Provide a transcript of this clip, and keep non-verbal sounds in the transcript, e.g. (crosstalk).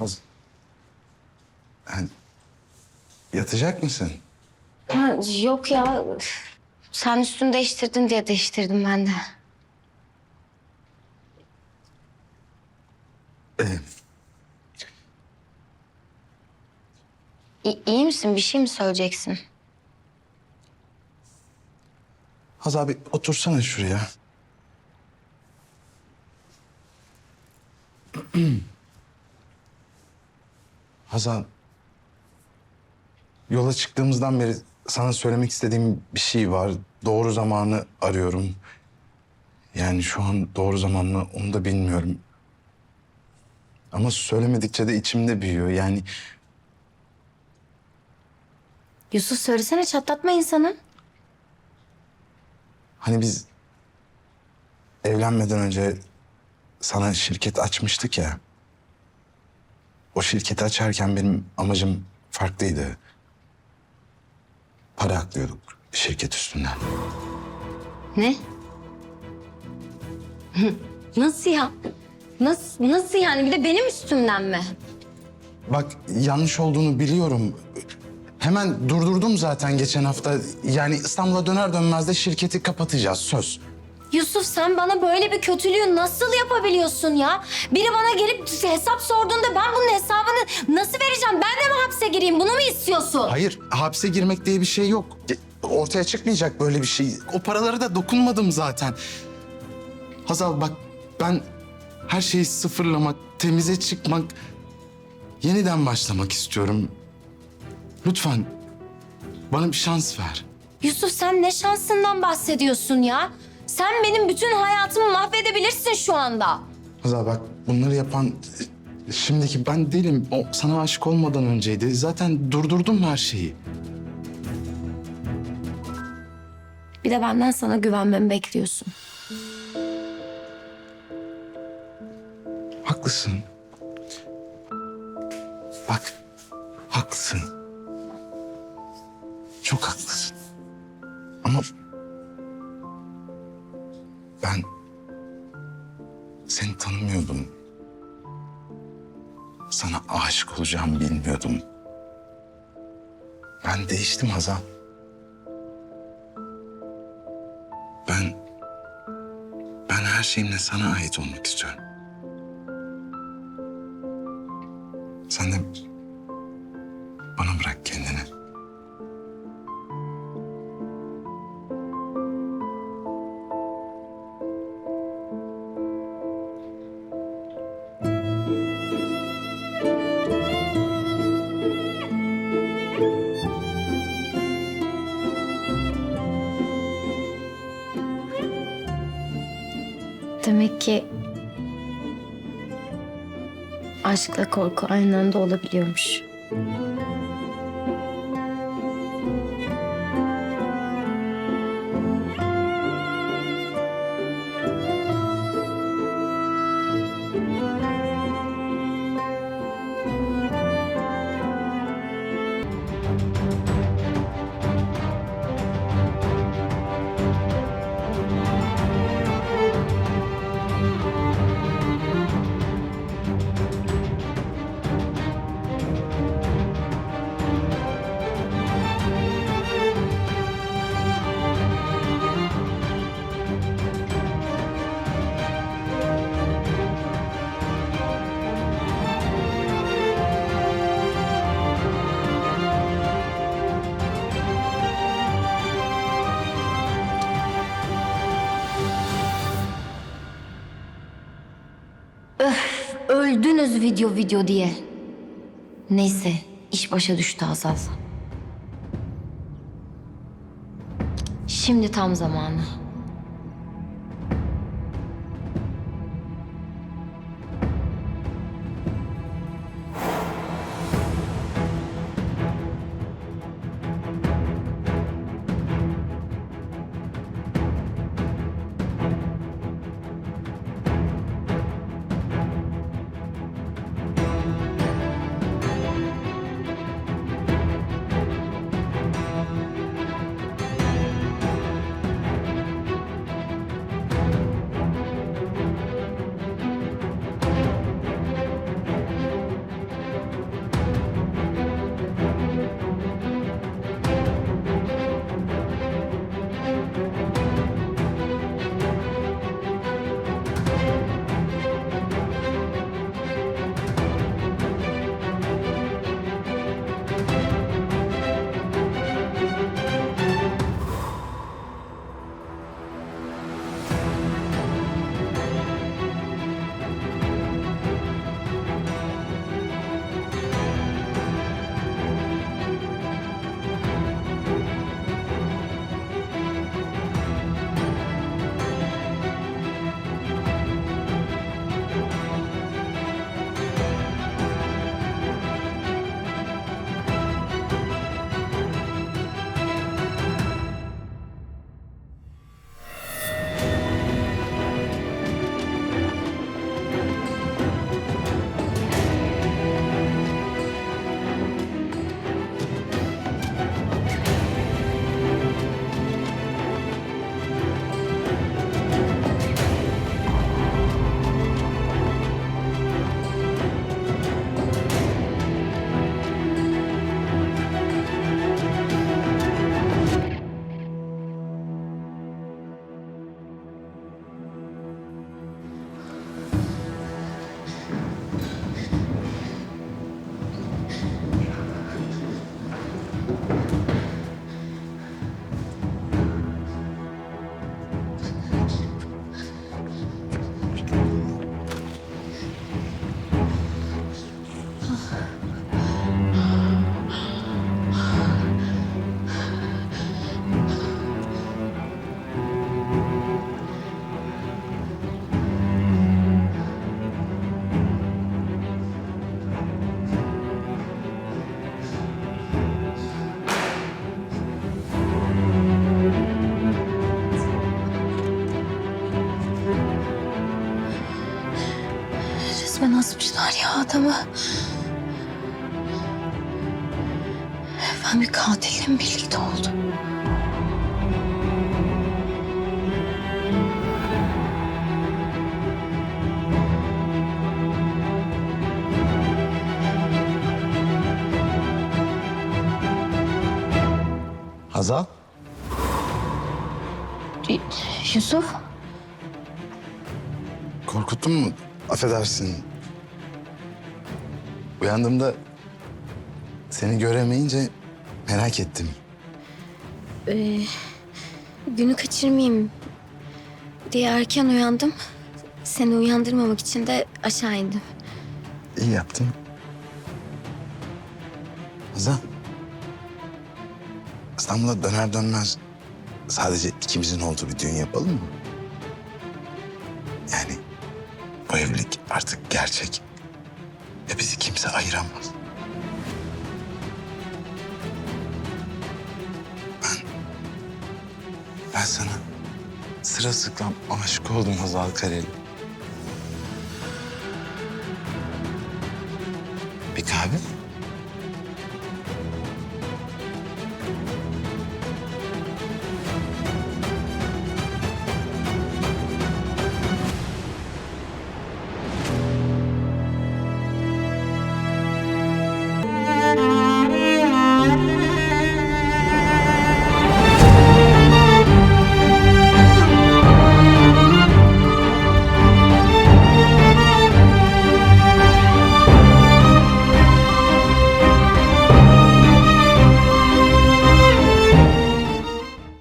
Hazır. Yani, yatacak mısın? Ha, yok ya. Sen üstünü değiştirdin diye değiştirdim ben de. Ee, İ- iyi misin? Bir şey mi söyleyeceksin? Hazal abi otursana şuraya. (clears throat) Hazal. Yola çıktığımızdan beri sana söylemek istediğim bir şey var. Doğru zamanı arıyorum. Yani şu an doğru zaman mı onu da bilmiyorum. Ama söylemedikçe de içimde büyüyor. Yani Yusuf söylesene çatlatma insanı. Hani biz evlenmeden önce sana şirket açmıştık ya. O şirketi açarken benim amacım farklıydı. Para aklıyorduk şirket üstünden. Ne? Nasıl ya? Nasıl, nasıl yani? Bir de benim üstümden mi? Bak yanlış olduğunu biliyorum. Hemen durdurdum zaten geçen hafta. Yani İstanbul'a döner dönmez de şirketi kapatacağız söz. Yusuf sen bana böyle bir kötülüğü nasıl yapabiliyorsun ya? Biri bana gelip hesap sorduğunda ben bunun hesabını nasıl vereceğim? Ben de mi hapse gireyim? Bunu mu istiyorsun? Hayır, hapse girmek diye bir şey yok. Ortaya çıkmayacak böyle bir şey. O paraları da dokunmadım zaten. Hazal bak ben her şeyi sıfırlamak, temize çıkmak, yeniden başlamak istiyorum. Lütfen bana bir şans ver. Yusuf sen ne şansından bahsediyorsun ya? Sen benim bütün hayatımı mahvedebilirsin şu anda. Hazal bak bunları yapan şimdiki ben değilim. O sana aşık olmadan önceydi. Zaten durdurdum her şeyi. Bir de benden sana güvenmemi bekliyorsun. Haklısın. Bak, haklısın. Çok haklısın. Seni tanımıyordum. Sana aşık olacağımı bilmiyordum. Ben değiştim Hazal. Ben ben her şeyimle sana ait olmak istiyorum. Sen de bana bırak Demek ki aşkla korku aynı anda olabiliyormuş. Öldünüz video video diye. Neyse iş başa düştü Hazal. Şimdi tam zamanı. Asmışlar ya adamı. Ben bir katille mi birlikte oldum? Hazal? Yusuf? Korkuttun mu? Affedersin. Uyandığımda seni göremeyince merak ettim. Ee, günü kaçırmayayım diye erken uyandım. Seni uyandırmamak için de aşağı indim. İyi yaptın. Hazal. İstanbul'a döner dönmez sadece ikimizin olduğu bir düğün yapalım mı? Yani bu evlilik artık gerçek. Ve bizi kimse ayıramaz. Ben... Ben sana sırılsıklam aşık oldum Hazal Kareli.